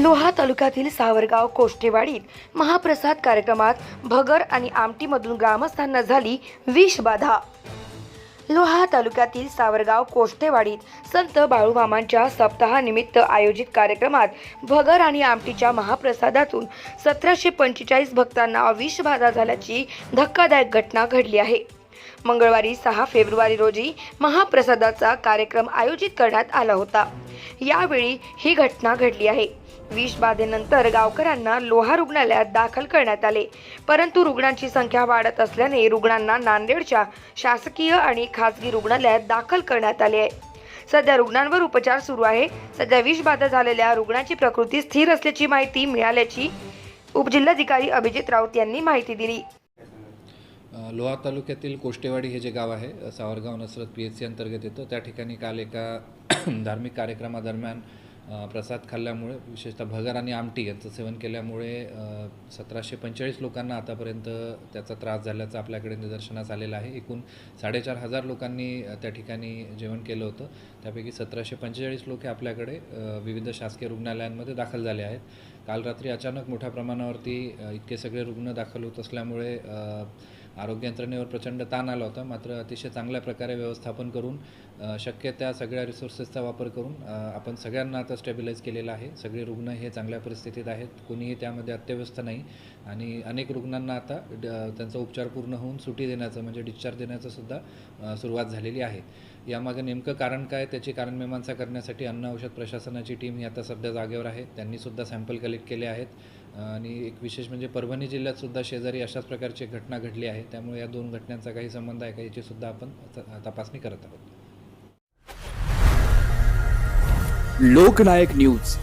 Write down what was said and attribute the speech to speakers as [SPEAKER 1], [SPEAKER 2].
[SPEAKER 1] लोहा तालुक्यातील सावरगाव कोष्टेवाडीत महाप्रसाद कार्यक्रमात भगर आणि आमटीमधून ग्रामस्थांना झाली विषबाधा लोहा तालुक्यातील सावरगाव कोष्टेवाडीत संत बाळूमामांच्या सप्ताहानिमित्त आयोजित कार्यक्रमात भगर आणि आमटीच्या महाप्रसादातून सतराशे पंचेचाळीस भक्तांना विषबाधा झाल्याची धक्कादायक घटना घडली आहे. मंगळवारी सहा फेब्रुवारी रोजी महाप्रसादाचा कार्यक्रम आयोजित करण्यात आला होता. यावेळी ही घटना घडली आहे. विषबाधेनंतर गावकऱ्यांना लोहा रुग्णालयात दाखल करण्यात आले. परंतु रुग्णांची संख्या वाढत असल्याने रुग्णांना नांदेडच्या शासकीय आणि खासगी रुग्णालयात दाखल करण्यात आले आहे. सध्या रुग्णांवर उपचार सुरू आहे. सध्या विषबाधा झालेल्या रुग्णाची प्रकृती स्थिर असल्याची माहिती मिळाल्याची उपजिल्हाधिकारी अभिजित राऊत यांनी माहिती दिली.
[SPEAKER 2] लोहा तालुक्यातील कोष्टेवाडी हे जे गाव आहे Savargaon Nasrat P H C अंतर्गत येतं. त्या ठिकाणी काल एका धार्मिक कार्यक्रमादरम्यान प्रसाद खाल्ल्यामुळे विशेषतः भगर आणि आमटी यांचं सेवन केल्यामुळे सतराशे पंचेचाळीस लोकांना आतापर्यंत त्याचा त्रास झाल्याचं आपल्याकडे निदर्शनास आलेलं आहे. एकूण साडेचार हजार लोकांनी त्या ठिकाणी जेवण केलं होतं. त्यापैकी सतराशे पंचेचाळीस लोक हे आपल्याकडे विविध शासकीय रुग्णालयांमध्ये दाखल झाले आहेत. काल रात्री अचानक मोठ्या प्रमाणावरती इतके सगळे रुग्ण दाखल होत असल्यामुळे आरोग्य यंत्रणेवर प्रचंड ताण आला होता. मात्र अतिशय चांगल्या प्रकारे व्यवस्थापन करून शक्य त्या सगळ्या रिसोर्सेसचा वापर करून आपण सगळ्यांना आता स्टेबिलाईज केलेलं आहे. सगळे रुग्ण हे चांगल्या परिस्थितीत आहेत. कोणीही त्यामध्ये अत्यवस्थ नाही. आणि अनेक रुग्णांना आता ड- त्यांचा उपचार पूर्ण होऊन सुटी देण्याचं म्हणजे डिस्चार्ज देण्याचं सुद्धा सुरुवात झालेली आहे. यामागे नेमकं कारण काय? त्याची कारणमीमांसा करण्यासाठी अन्न औषध प्रशासनाची टीम ही आता सध्या जागेवर आहे. त्यांनीसुद्धा सॅम्पल कलेक्ट केले आहेत. आणि एक विशेष म्हणजे परभणी जिल्ह्यातसुद्धा शेजारी अशाच प्रकारची घटना घडली आहे. त्यामुळे या दोन घटनांचा काही संबंध आहे का याची सुद्धा आपण तपासणी करत आहोत.
[SPEAKER 3] लोकनायक न्यूज.